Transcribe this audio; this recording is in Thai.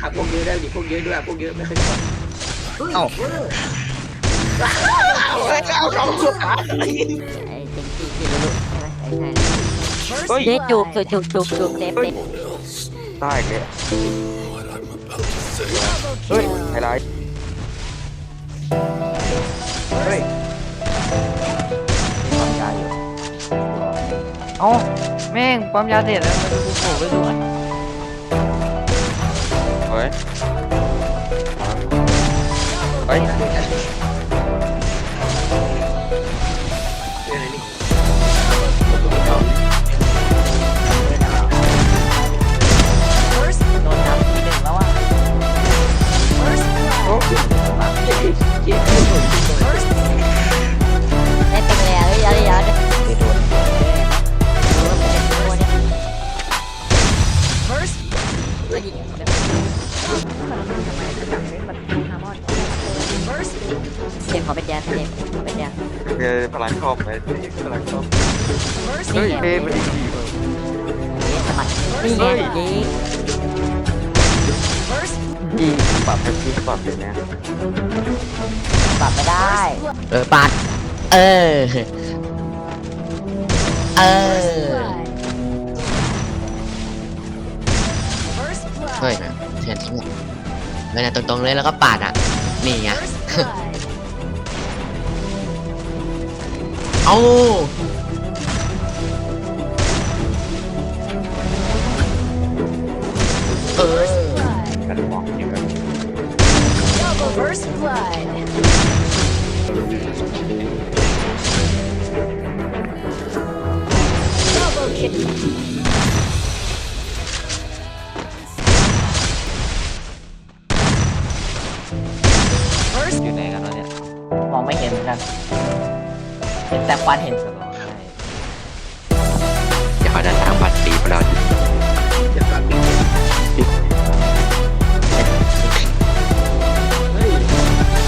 หาพวกเยอะได้ดิพวกเยอะด้วยพวกเยอะไม่เคยกดเอ้า เอาเอาเอาสุดท้ายไอ้เต็งที่ที่รู้ใช่ไหมไอ้ใช่เฮ้ยเด็จูบจูบจูบจูบจูบเต็มเต็มตายเลยเฮ้ยไฮไลท์เฮ้ยมีความยาอยู่เอ้าแม่งปั๊มยาเสร็จแล้วมาดูกูโผล่ไปดูอะเฮ้ย เฮ้ ขอเป็นยาเสียงขอเป็นยาเจอพลังครอบไปพลังครอบนี่เฮ้ยไงเฮ้ยมันดีดีสมัครนี่ไงยิงดีปรับให้พี่ปรับเลยนะปรับไม่ได้ เออปัด เออ เออ เฮ้ยเทียนทิ้งหมดเวลาตรงๆเลยแล้วก็ปาดอะ นี่ไง เอาเออกันมองอยู่กันอยู่ไหนกันวะเนี่ยมองไม่เห็นเหมือนกัน แต่ควันเห็น อย่าเอาด้านล่างบัตรสีพวกเรา